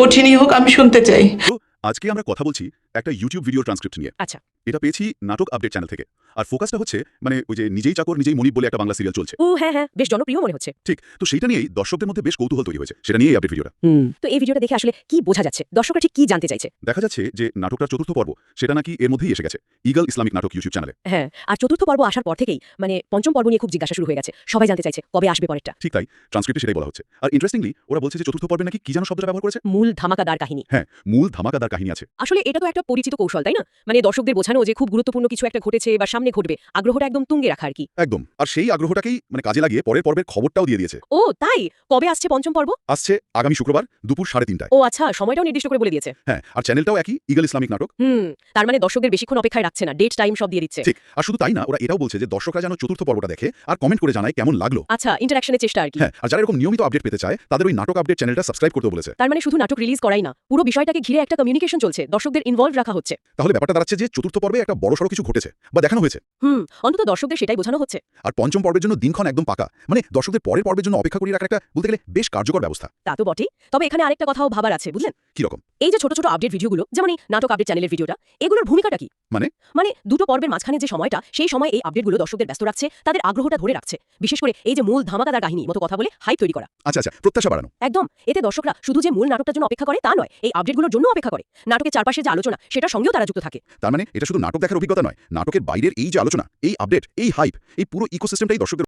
কঠিনই হোক আমি শুনতে চাই। আজকে আমরা কথা বলছি একটা ইউটিউব ভিডিও ট্রান্সক্রিপ্ট নিয়ে। আচ্ছা। এটা পেয়েছি নাটক আপডেট চ্যানেল থেকে। আর ফোকাসটা হচ্ছে মানে ওই যে নিজেই চাকর নিজেই মনিব বলে একটা বাংলা সিরিয়াল চলছে। ও হ্যাঁ হ্যাঁ বেশ জনপ্রিয় মনে হচ্ছে। ঠিক তো সেইটা নিয়েই দর্শকদের মধ্যে বেশ কৌতূহল তৈরি হয়েছে। সেটা নিয়েই আপডেট ভিডিওটা তো এই ভিডিওটা দেখে আসলে কি বোঝা যাচ্ছে? দর্শকরা ঠিক কি জানতে চাইছে? দেখা যাচ্ছে যে নাটকটার চতুর্থ পর্ব সেটা নাকি এর মধ্যেই এসে গেছে ইগল ইসলামিক নাটক ইউটিউব চ্যানেলে হ্যাঁ আর চতুর্থ পর্ব আসার পর থেকেই মানে পঞ্চম পর্ব নিয়ে খুব জিজ্ঞাসা শুরু হয়ে গেছে। সবাই জানতে চাইছে কবে আসবে পরেরটা। ঠিক তাই ট্রান্সক্রিপ্টে সেটাই বলা হচ্ছে। আর ইন্টারেস্টিংলি ওরা বলছে যে চতুর্থ পর্বে নাকি কি যেন শব্দটা ব্যবহার করেছে? মূল ধামাকাদার কাহিনী। হ্যাঁ মূল ধামাকাদার কাহিনী আছে। আসলে এটা তো একটা পরিচিত কৌশল তাই না? মানে দর্শকদের বোঝানো যে খুব গুরুত্বপূর্ণ কিছু একটা ঘটেছে বা সামনে ঘটবে আগ্রহটা একদম তুঙ্গে রাখা আর কি। একদম। আর সেই আগ্রহটাকেই মানে কাজে লাগিয়ে পরের পর্বের খবরটাও দিয়ে দিয়েছে। ও তাই? কবে আসছে পঞ্চম পর্ব? আসছে আগামী শুক্রবার দুপুর সাড়ে তিনটায়। ও আচ্ছা সময়টাও নির্দিষ্ট করে বলে দিয়েছে। হ্যাঁ আর চ্যানেলটাও একই ইগল ইসলামিক নাটক। হুম তার মানে দর্শকদের বেশিক্ষণ অপেক্ষায় রাখছে না ডেট টাইম সব দিয়ে দিচ্ছে। ঠিক আর শুধু তাই না ওরা এটাও বলছে যে দর্শকরা যেন চতুর্থ পর্বটা দেখে আর কমেন্ট করে জানায় কেমন লাগল। আচ্ছা ইন্টারাকশনের চেষ্টা আর কি। হ্যাঁ আর যারা এরকম নিয়মিত আপডেট পেতে চায় তাদের ওই নাটক আপডেট চ্যানেলটা সাবস্ক্রাইব করতে বলেছে। তার মানে শুধু নাটক রিলিজ করাই না পুরো বিষয়টাকে ঘিরে একটা কমিউনিকেশন চলছে দর্শকদের ইনভলভ রাখা হচ্ছে। তাহলে ব্যাপারটা দাঁড়াচ্ছে যে চতুর্থ পর্বে একটা বড়সড় কিছু ঘটেছে বা দেখানো হয়েছে। হুম অন্তত দর্শকদের সেটাই বোঝানো হচ্ছে। আর পঞ্চম পর্বের জন্য দিনক্ষণ একদম পাকা। মানে দর্শকদের পরের পর্বের জন্য অপেক্ষা করিয়ে রাখার একটা বলতে গেলে বেশ কার্যকর ব্যবস্থা। তা তো বটেই। তবে এখানে আরেকটা কথাও ভাবার আছে বুঝলেন? কীরকম এই যে ছোট ছোট আপডেট ভিডিওগুলো যেমন এই নাটক আপডেট চ্যানেলের ভিডিওটা এগুলোর ভূমিকাটা কি? মানে? মানে দুটো পর্বের মাঝখানে যে সময়টা সেই সময় এই আপডেটগুলো দর্শকদের ব্যস্ত রাখছে তাদের আগ্রহটা ধরে রাখছে। বিশেষ করে এই যে মূল ধামাকাদার কাহিনী মতো কথা বলে হাইপ তৈরি করা। আচ্ছা আচ্ছা প্রত্যাশা বাড়ানো। একদম। এতে দর্শকরা শুধু যে মূল নাটকটার জন্য অপেক্ষা করে তা নয় এই আপডেটগুলোর জন্য অপেক্ষা করে। নাটকের চারপাশে যে আলোচনা সেটার সঙ্গেও তারা যুক্ত থাকে। তার মানে এটা শুধু নাটক দেখার অভিজ্ঞতা নয়, নাটকের বাইরের এই যে আলোচনা, এই আপডেট, এই হাইপ এই পুরো ইকোসিস্টেমটাই দর্শকদের